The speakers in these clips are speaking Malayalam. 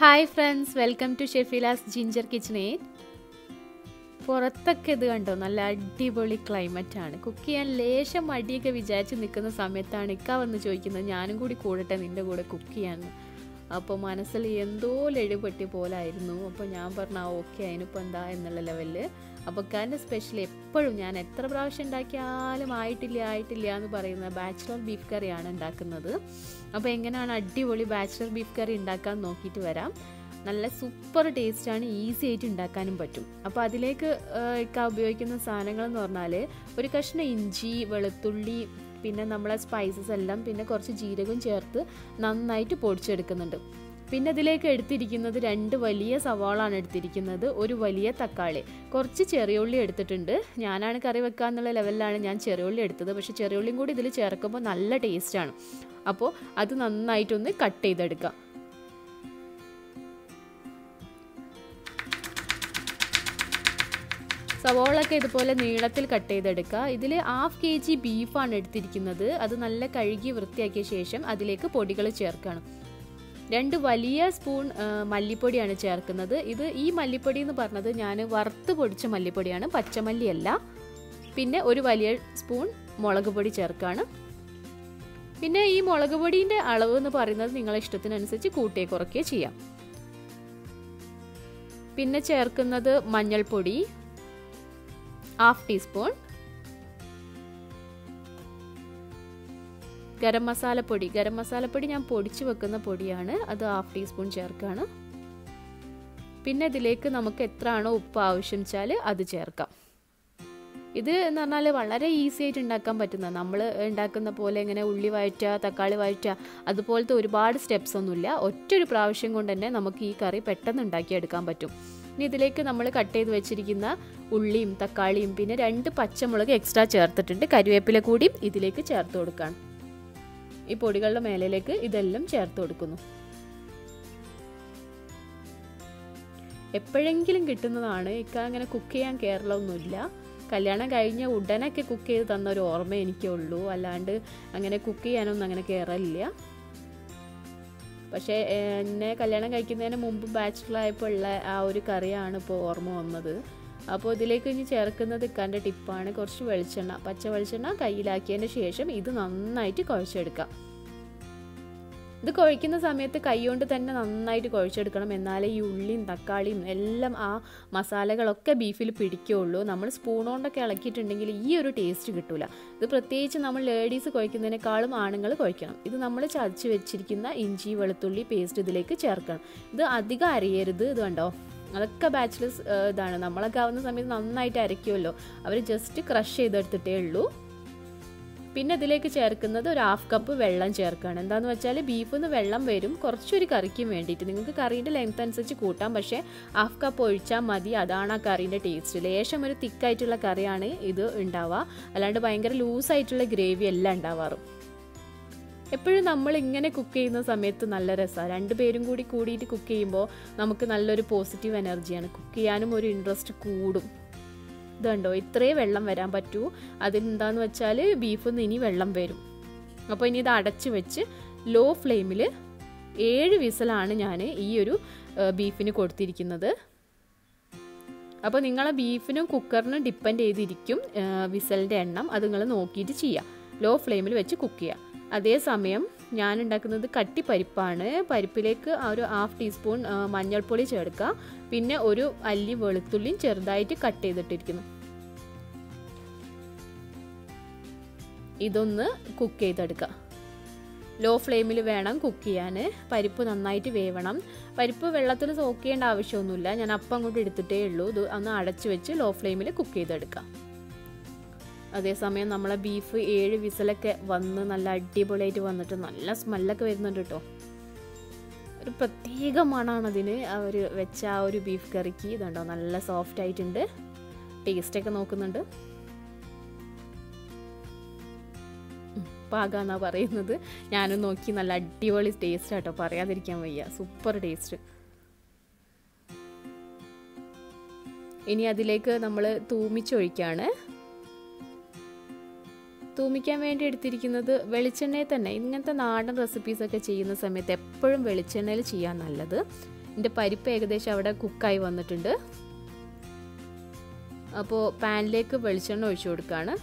Hi friends welcome to Shefila's ginger കിച്ചണേ പുറത്തൊക്കെ ഇത് കണ്ടോ? നല്ല അടിപൊളി ക്ലൈമറ്റ് ആണ്. കുക്ക് ചെയ്യാൻ ലേശം മടിയൊക്കെ വിചാരിച്ച് നിൽക്കുന്ന സമയത്താണ് ഇക്ക വന്ന് ചോദിക്കുന്നത്. ഞാനും കൂടി കൂടട്ടെ നിന്റെ കൂടെ കുക്ക് ചെയ്യാമെന്ന് അപ്പോൾ മനസ്സിൽ എന്തോ ലഴുപെട്ടി പോലായിരുന്നു അപ്പോൾ ഞാൻ പറഞ്ഞു ഓക്കെ അതിനിപ്പോൾ എന്താ എന്നുള്ള ലെവലിൽ അപ്പോൾ കാന്റെ സ്പെഷ്യൽ എപ്പോഴും ഞാൻ എത്ര പ്രാവശ്യം ഉണ്ടാക്കിയാലും ആയിട്ടില്ല ആയിട്ടില്ല എന്ന് പറയുന്ന ബാച്ചിലർ ബീഫ് കറിയാണ് ഉണ്ടാക്കുന്നത്. അപ്പോൾ എങ്ങനെയാണ് അടിപൊളി ബാച്ചിലർ ബീഫ് കറി ഉണ്ടാക്കാൻ നോക്കിയിട്ട് വരാം. നല്ല സൂപ്പർ ടേസ്റ്റാണ് ഈസി ആയിട്ട് ഉണ്ടാക്കാനും പറ്റും. അപ്പോൾ അതിലേക്ക് ഒക്കെ ഉപയോഗിക്കുന്ന സാധനങ്ങൾ എന്ന് പറഞ്ഞാൽ ഒരു കഷ്ണം ഇഞ്ചി വെളുത്തുള്ളി പിന്നെ നമ്മളെ സ്പൈസസ് എല്ലാം പിന്നെ കുറച്ച് ജീരകം ചേർത്ത് നന്നായിട്ട് പൊടിച്ചെടുക്കുന്നുണ്ട്. പിന്നെ അതിലേക്ക് എടുത്തിരിക്കുന്നത് രണ്ട് വലിയ സവാളാണ് എടുത്തിരിക്കുന്നത്. ഒരു വലിയ തക്കാളി. കുറച്ച് ചെറിയുള്ളി എടുത്തിട്ടുണ്ട്. ഞാനാണ് കറി വെക്കാന്നുള്ള ലെവലിലാണ് ഞാൻ ചെറിയുള്ളി എടുത്തത്. പക്ഷേ ചെറിയുള്ളിയും കൂടി ഇതിൽ ചേർക്കുമ്പോൾ നല്ല ടേസ്റ്റാണ് അപ്പോൾ അത് നന്നായിട്ടൊന്ന് കട്ട് ചെയ്തെടുക്കാം. സവോളൊക്കെ ഇതുപോലെ നീളത്തിൽ കട്ട് ചെയ്തെടുക്കുക. ഇതിൽ ഹാഫ് കെ ജി ബീഫാണ് എടുത്തിരിക്കുന്നത്. അത് നല്ല കഴുകി വൃത്തിയാക്കിയ ശേഷം അതിലേക്ക് പൊടികൾ ചേർക്കണം. രണ്ട് വലിയ സ്പൂൺ മല്ലിപ്പൊടിയാണ് ചേർക്കുന്നത്. ഇത് ഈ മല്ലിപ്പൊടി എന്ന് പറഞ്ഞത് ഞാൻ വറുത്ത് പൊടിച്ച മല്ലിപ്പൊടിയാണ്. പച്ചമല്ലിയല്ല. പിന്നെ ഒരു വലിയ സ്പൂൺ മുളക് പൊടി ചേർക്കുകയാണ് പിന്നെ ഈ മുളക് പൊടിന്റെ അളവ് എന്ന് പറയുന്നത് നിങ്ങളെ ഇഷ്ടത്തിനനുസരിച്ച് കൂട്ടിയേ കുറയ്ക്കുകയോ ചെയ്യാം. പിന്നെ ചേർക്കുന്നത് മഞ്ഞൾപ്പൊടി ഹാഫ് ടീസ്പൂൺ ഗരം മസാല പൊടി. ഗരം മസാലപ്പൊടി ഞാൻ പൊടിച്ചു വെക്കുന്ന പൊടിയാണ്. അത് ഹാഫ് ടീസ്പൂൺ ചേർക്കുകയാണ് പിന്നെ ഇതിലേക്ക് നമുക്ക് എത്രയാണോ ഉപ്പ് ആവശ്യം വെച്ചാൽ അത് ചേർക്കാം. ഇത് എന്ന് പറഞ്ഞാൽ വളരെ ഈസി ആയിട്ട് ഉണ്ടാക്കാൻ പറ്റുന്ന നമ്മൾ ഉണ്ടാക്കുന്ന പോലെ ഇങ്ങനെ ഉള്ളി വഴറ്റുക തക്കാളി വഴറ്റുക അതുപോലത്തെ ഒരുപാട് സ്റ്റെപ്സ് ഒന്നുമില്ല. ഒറ്റൊരു പ്രാവശ്യം കൊണ്ട് തന്നെ നമുക്ക് ഈ കറി പെട്ടെന്ന് ഉണ്ടാക്കിയെടുക്കാൻ പറ്റും. ഇനി ഇതിലേക്ക് നമ്മൾ കട്ട് ചെയ്ത് വെച്ചിരിക്കുന്ന ഉള്ളിയും തക്കാളിയും പിന്നെ രണ്ട് പച്ചമുളക് എക്സ്ട്രാ ചേർത്തിട്ടുണ്ട്. കരിവേപ്പില കൂടിയും ഇതിലേക്ക് ചേർത്ത് കൊടുക്കാം ഈ പൊടികളുടെ മേലയിലേക്ക് ഇതെല്ലാം ചേർത്ത് കൊടുക്കുന്നു. എപ്പോഴെങ്കിലും കിട്ടുന്നതാണ്. ഇക്ക അങ്ങനെ കുക്ക് ചെയ്യാൻ കേരളമൊന്നുമില്ല. കല്യാണം കഴിഞ്ഞ ഉടനൊക്കെ കുക്ക് ചെയ്ത് തന്ന ഒരു ഓർമ്മ എനിക്കേ ഉള്ളൂ. അല്ലാണ്ട് അങ്ങനെ കുക്ക് ചെയ്യാനൊന്നും അങ്ങനെ കയറില്ല പക്ഷേ എന്നെ കല്യാണം കഴിക്കുന്നതിന് മുമ്പ് ബാച്ചിലായപ്പോൾ ഉള്ള ആ ഒരു കറിയാണ് ഇപ്പോൾ ഓർമ്മ വന്നത്. അപ്പോൾ ഇതിലേക്ക് ഇനി ചേർക്കുന്നത് ഇക്കാന്റെ ടിപ്പാണ്. കുറച്ച് വെളിച്ചെണ്ണ പച്ച വെളിച്ചെണ്ണ കയ്യിലാക്കിയതിന് ശേഷം ഇത് നന്നായിട്ട് കുഴച്ചെടുക്കാം. ഇത് കുഴയ്ക്കുന്ന സമയത്ത് കൈകൊണ്ട് തന്നെ നന്നായിട്ട് കുഴച്ചെടുക്കണം. എന്നാലേ ഈ ഉള്ളിയും തക്കാളിയും എല്ലാം ആ മസാലകളൊക്കെ ബീഫിൽ പിടിക്കുകയുള്ളൂ നമ്മൾ സ്പൂൺ കൊണ്ടൊക്കെ ഇളക്കിയിട്ടുണ്ടെങ്കിൽ ഈ ഒരു ടേസ്റ്റ് കിട്ടില്ല ഇത് പ്രത്യേകിച്ച് നമ്മൾ ലേഡീസ് കുഴയ്ക്കുന്നതിനേക്കാളും ആണുങ്ങൾ കുഴയ്ക്കണം. ഇത് നമ്മൾ ചതച്ച് വെച്ചിരിക്കുന്ന ഇഞ്ചി വെളുത്തുള്ളി പേസ്റ്റ് ഇതിലേക്ക് ചേർക്കണം. ഇത് അധികം അരയരുത്. ഇത് കണ്ടോ? അതൊക്കെ ബാച്ചിലേഴ്സ് ഇതാണ്. നമ്മളൊക്കെ ആവുന്ന സമയത്ത് നന്നായിട്ട് അരയ്ക്കുമല്ലോ. അവർ ജസ്റ്റ് ക്രഷ് ചെയ്തെടുത്തിട്ടേ ഉള്ളൂ. പിന്നെ ഇതിലേക്ക് ചേർക്കുന്നത് ഒരു ഹാഫ് കപ്പ് വെള്ളം ചേർക്കുകയാണ് എന്താണെന്ന് വെച്ചാൽ ബീഫിൽ നിന്ന് വെള്ളം വരും കുറച്ചൊരു കറിക്കും വേണ്ടിയിട്ട്. നിങ്ങൾക്ക് കറീന്റെ ലെങ്ത് അനുസരിച്ച് കൂട്ടാം. പക്ഷേ ഹാഫ് കപ്പ് ഒഴിച്ചാൽ മതി. അതാണ് ആ കറീന്റെ ടേസ്റ്റ് ലേശം ഒരു തിക്കായിട്ടുള്ള കറിയാണ് ഇത് ഉണ്ടാവുക. അല്ലാണ്ട് ഭയങ്കര ലൂസായിട്ടുള്ള ഗ്രേവി എല്ലാം ഉണ്ടാവാറ്. എപ്പോഴും നമ്മൾ ഇങ്ങനെ കുക്ക് ചെയ്യുന്ന സമയത്ത് നല്ല രസമാണ് രണ്ടുപേരും കൂടി കൂടിയിട്ട് കുക്ക് ചെയ്യുമ്പോൾ നമുക്ക് നല്ലൊരു പോസിറ്റീവ് എനർജിയാണ് കുക്ക് ചെയ്യാനും ഒരു ഇൻട്രസ്റ്റ് കൂടും. ഇതുണ്ടോ? ഇത്രേ വെള്ളം വരാൻ പറ്റൂ. അതിനെന്താന്ന് വെച്ചാൽ ബീഫിൽ ഇനി വെള്ളം വരും. അപ്പോൾ ഇനി ഇത് അടച്ച് വെച്ച് ലോ ഫ്ലെയിമിൽ ഏഴ് വിസലാണ് ഞാൻ ഈ ഒരു ബീഫിന് കൊടുത്തിരിക്കുന്നത്. അപ്പോൾ നിങ്ങളെ ബീഫിനും കുക്കറിനും ഡിപ്പെൻഡ് ചെയ്തിരിക്കും വിസലിന്റെ എണ്ണം. അത് നിങ്ങൾ നോക്കിയിട്ട് ചെയ്യാം. ലോ ഫ്ലെയിമിൽ വെച്ച് കുക്ക് ചെയ്യുക അതേസമയം ഞാൻ ഉണ്ടാക്കുന്നത് കട്ടി പരിപ്പാണ്. പരിപ്പിലേക്ക് ഒരു ഹാഫ് ടീസ്പൂൺ മഞ്ഞൾപ്പൊടി ചേർക്കുക. പിന്നെ ഒരു അല്ലി വെളുത്തുള്ളിയും ചെറുതായിട്ട് കട്ട് ചെയ്തിട്ടിരിക്കുന്നു. ഇതൊന്ന് കുക്ക് ചെയ്തെടുക്കുക. ലോ ഫ്ലെയിമിൽ വേണം കുക്ക് ചെയ്യാൻ. പരിപ്പ് നന്നായിട്ട് വേവണം. പരിപ്പ് വെള്ളത്തിൽ സോക്ക് ചെയ്യേണ്ട ആവശ്യമൊന്നുമില്ല. ഞാൻ അപ്പം അങ്ങോട്ട് എടുത്തിട്ടേ ഉള്ളൂ. ഇത് ഒന്ന് അടച്ചു വെച്ച് ലോ ഫ്ലെയിമിൽ കുക്ക് ചെയ്തെടുക്കാം അതേസമയം നമ്മളെ ബീഫ് ഏഴ് വിസലൊക്കെ വന്ന് നല്ല അടിപൊളിയായിട്ട് വന്നിട്ട് നല്ല സ്മെല്ലൊക്കെ വരുന്നുണ്ട് കേട്ടോ ഒരു പ്രത്യേക മണമാണ് അതിന്. അവർ വെച്ച ആ ഒരു ബീഫ് കറിക്ക് ഇതുണ്ടോ നല്ല സോഫ്റ്റ് ആയിട്ടുണ്ട്. ടേസ്റ്റൊക്കെ നോക്കുന്നുണ്ട്. പാകാന്നാ പറയുന്നത്. ഞാനും നോക്കി നല്ല അടിപൊളി ടേസ്റ്റ് ആട്ടോ. പറയാതിരിക്കാൻ വയ്യ. സൂപ്പർ ടേസ്റ്റ് ഇനി അതിലേക്ക് നമ്മൾ തൂമിച്ചൊഴിക്കാണ്. തൂമിക്കാൻ വേണ്ടി എടുത്തിരിക്കുന്നത് വെളിച്ചെണ്ണയിൽ തന്നെ. ഇങ്ങനത്തെ നാടൻ റെസിപ്പീസൊക്കെ ചെയ്യുന്ന സമയത്ത് എപ്പോഴും വെളിച്ചെണ്ണയിൽ ചെയ്യാൻ നല്ലത്. എന്റെ പരിപ്പ് ഏകദേശം അവിടെ കുക്കായി വന്നിട്ടുണ്ട്. അപ്പോൾ പാനിലേക്ക് വെളിച്ചെണ്ണ ഒഴിച്ചു കൊടുക്കുകയാണ്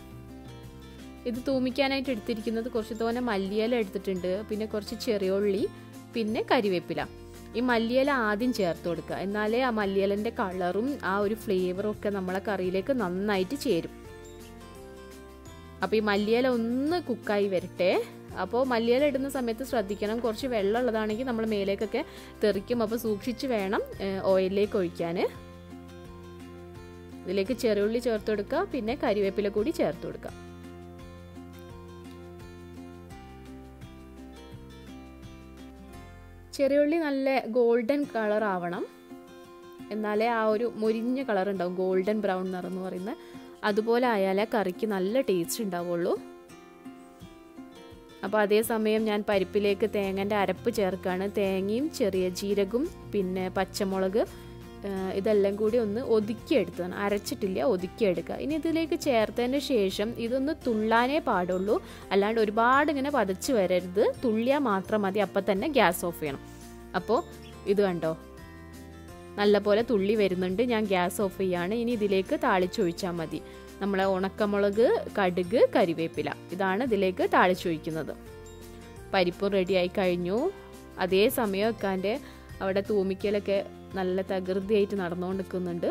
ഇത് തൂമിക്കാനായിട്ട് എടുത്തിരിക്കുന്നത് കുറച്ച് തോനെ മല്ലിയില എടുത്തിട്ടുണ്ട്. പിന്നെ കുറച്ച് ചെറിയുള്ളി പിന്നെ കരിവേപ്പില. ഈ മല്ലിയില ആദ്യം ചേർത്ത് കൊടുക്കുക. എന്നാലേ ആ മല്ലിയിലന്റെ കളറും ആ ഒരു ഫ്ലേവറും ഒക്കെ നമ്മളെ കറിയിലേക്ക് നന്നായിട്ട് ചേരും. അപ്പോൾ ഈ മല്ലിയില ഒന്ന് കുക്കായി വരട്ടെ. അപ്പോൾ മല്ലിയില ഇടുന്ന സമയത്ത് ശ്രദ്ധിക്കണം. കുറച്ച് വെള്ളം ഉള്ളതാണെങ്കിൽ നമ്മൾ മേലേക്കൊക്കെ തെറിക്കും. അപ്പോൾ സൂക്ഷിച്ച് വേണം ഓയിലിലേക്ക് ഒഴിക്കാൻ ഇതിലേക്ക് ചെറുള്ളി ചേർത്ത് കൊടുക്കുക. പിന്നെ കരിവേപ്പില കൂടി ചേർത്ത് കൊടുക്കുക. ചെറിയുള്ളി നല്ല ഗോൾഡൻ കളർ ആവണം. എന്നാലേ ആ ഒരു മുരിഞ്ഞ കളർ ഉണ്ടാവും. ഗോൾഡൻ ബ്രൗൺ നിറം എന്ന് പറയുന്നത് അതുപോലെ ആയാലേ കറിക്ക് നല്ല ടേസ്റ്റ് ഉണ്ടാവുള്ളൂ. അപ്പോൾ അതേസമയം ഞാൻ പരിപ്പിലേക്ക് തേങ്ങന്റെ അരപ്പ് ചേർക്കുകയാണ്. തേങ്ങയും ചെറിയ ജീരകവും പിന്നെ പച്ചമുളക് ഇതെല്ലാം കൂടി ഒന്ന് ഒതുക്കിയെടുത്തതാണ്. അരച്ചിട്ടില്ല ഒതുക്കിയെടുക്കുക. ഇനി ഇതിലേക്ക് ചേർത്തതിന് ശേഷം ഇതൊന്ന് തുള്ളാനേ പാടുള്ളൂ. അല്ലാണ്ട് ഒരുപാട് ഇങ്ങനെ പതച്ച് വരരുത്. തുള്ളിയാൽ മാത്രം മതി. അപ്പം തന്നെ ഗ്യാസ് ഓഫ് ചെയ്യണം. അപ്പോൾ ഇത് കണ്ടോ? നല്ലപോലെ തുള്ളി വരുന്നുണ്ട്. ഞാൻ ഗ്യാസ് ഓഫ് ചെയ്യാണ്. ഇനി ഇതിലേക്ക് താളിച്ചൊഴിച്ചാൽ മതി. നമ്മളെ ഉണക്കമുളക് കടുക് കരിവേപ്പില ഇതാണ് ഇതിലേക്ക് താളിച്ചൊഴിക്കുന്നത്. പരിപ്പും റെഡിയായി കഴിഞ്ഞു. അതേ സമയം വെക്കാന്റെ അവിടെ തൂമിക്കലൊക്കെ നല്ല തകൃതിയായിട്ട് നടന്നുകൊണ്ട് നിൽക്കുന്നുണ്ട്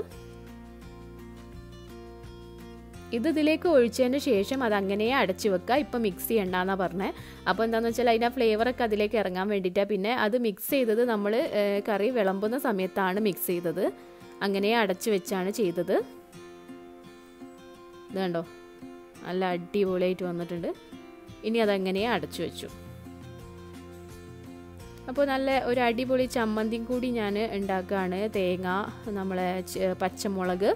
ഇത് ഇതിലേക്ക് ഒഴിച്ചതിന് ശേഷം അത് അങ്ങനെ അടച്ചു വെക്കുക. ഇപ്പം മിക്സ് ചെയ്യണ്ടെന്നാണ് പറഞ്ഞത് അപ്പോൾ എന്താണെന്ന് വെച്ചാൽ അതിന്റെ ഫ്ലേവറൊക്കെ അതിലേക്ക് ഇറങ്ങാൻ വേണ്ടിയിട്ടാണ് പിന്നെ അത് മിക്സ് ചെയ്തത് നമ്മൾ കറി വിളമ്പുന്ന സമയത്താണ് മിക്സ് ചെയ്തത്. അങ്ങനെ അടച്ചു വെച്ചാണ് ചെയ്തത്. ഇത് കണ്ടോ? നല്ല അടിപൊളിയായിട്ട് വന്നിട്ടുണ്ട്. ഇനി അതങ്ങനെ അടച്ചു വെച്ചു. അപ്പോൾ നല്ല ഒരു അടിപൊളി ചമ്മന്തിയും കൂടി ഞാൻ ഉണ്ടാക്കുകയാണ്. തേങ്ങ നമ്മളെ പച്ചമുളക്.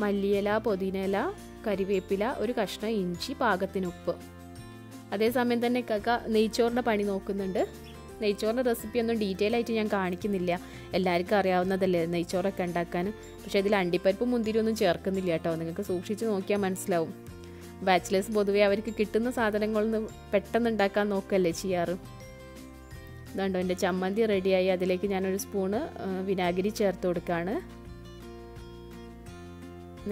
മല്ലിയില പുതിനയില കരിവേപ്പില ഒരു കഷ്ണം ഇഞ്ചി പാകത്തിന് ഉപ്പ് അതേസമയം തന്നെ കക്ക നെയ്ച്ചോറിന്റെ പണി നോക്കുന്നുണ്ട്. നെയ്ച്ചോറിന്റെ റെസിപ്പി ഒന്നും ഡീറ്റെയിൽ ആയിട്ട് ഞാൻ കാണിക്കുന്നില്ല. എല്ലാവർക്കും അറിയാവുന്നതല്ലേ നെയ്ച്ചോറൊക്കെ ഉണ്ടാക്കാൻ. പക്ഷേ ഇതിൽ അണ്ടിപ്പരിപ്പ് മുന്തിരി ഒന്നും ചേർക്കുന്നില്ല കേട്ടോ. നിങ്ങൾക്ക് സൂക്ഷിച്ച് നോക്കിയാൽ മനസ്സിലാവും. ബാച്ചിലേഴ്സ് പൊതുവേ അവർക്ക് കിട്ടുന്ന സാധനങ്ങളൊന്നും പെട്ടെന്ന് ഉണ്ടാക്കാൻ നോക്കല്ലേ ചെയ്യാറ്. ഇതുണ്ടോ എന്റെ ചമ്മന്തി റെഡിയായി. അതിലേക്ക് ഞാനൊരു സ്പൂണ് വിനാഗിരി ചേർത്ത് കൊടുക്കുകയാണ്.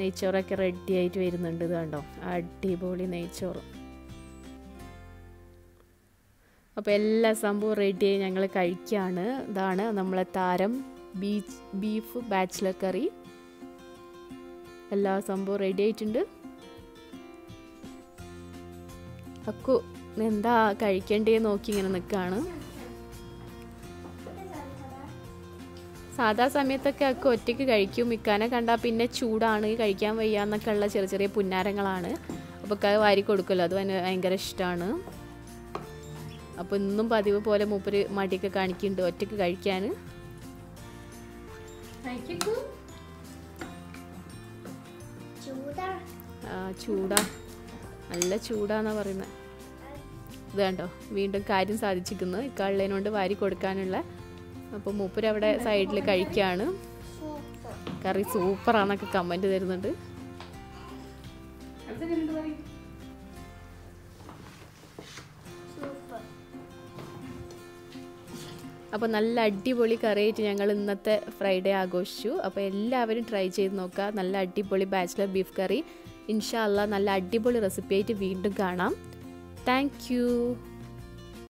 നെയ്ച്ചോറൊക്കെ റെഡി ആയിട്ട് വരുന്നുണ്ട് ഇത് കണ്ടോ? അടിപൊളി നെയ്ച്ചോറ്. അപ്പോൾ എല്ലാ സംഭവവും റെഡിയായി ഞങ്ങൾ കഴിക്കുകയാണ് ഇതാണ് നമ്മളെ താരം ബീച്ച് ബീഫ് ബാച്ചിലർ കറി എല്ലാ സംഭവവും റെഡി ആയിട്ടുണ്ട്. അക്കു എന്താ കഴിക്കേണ്ടേ നോക്കി ഇങ്ങനെ നിൽക്കുകയാണ് സാധാ സമയത്തൊക്കെ ഒക്കെ ഒറ്റയ്ക്ക് കഴിക്കും. ഇക്കാനെ കണ്ടാൽ പിന്നെ ചൂടാണ് കഴിക്കാൻ വയ്യ എന്നൊക്കെ ഉള്ള ചെറിയ ചെറിയ പുന്നാരങ്ങളാണ്. അപ്പോൾ ഒക്കെ വാരി കൊടുക്കുമല്ലോ അത് ഭയങ്കര ഇഷ്ടമാണ് അപ്പോൾ ഇന്നും പതിവ് പോലെ മൂപ്പര് മടിയൊക്കെ കാണിക്കുന്നുണ്ട് ഒറ്റയ്ക്ക് കഴിക്കാൻ. ചൂടാ. നല്ല ചൂടാന്നാ പറയുന്നത് ഇത് കണ്ടോ വീണ്ടും കാര്യം സാധിച്ചിരിക്കുന്നു. ഇക്കള്ളതിനോണ്ട് വാരി കൊടുക്കാനുള്ള അപ്പോൾ മൂപ്പര് അവിടെ സൈഡിൽ കഴിക്കുകയാണ് കറി സൂപ്പറാന്നൊക്കെ കമന്റ് തരുന്നുണ്ട്. അപ്പോൾ നല്ല അടിപൊളി കറിയായിട്ട് ഞങ്ങൾ ഇന്നത്തെ ഫ്രൈഡേ ആഘോഷിച്ചു. അപ്പോൾ എല്ലാവരും ട്രൈ ചെയ്ത് നോക്കുക. നല്ല അടിപൊളി ബാച്ചിലർ ബീഫ് കറി. ഇൻഷാ അല്ല നല്ല അടിപൊളി റെസിപ്പി ആയിട്ട് വീണ്ടും കാണാം. താങ്ക്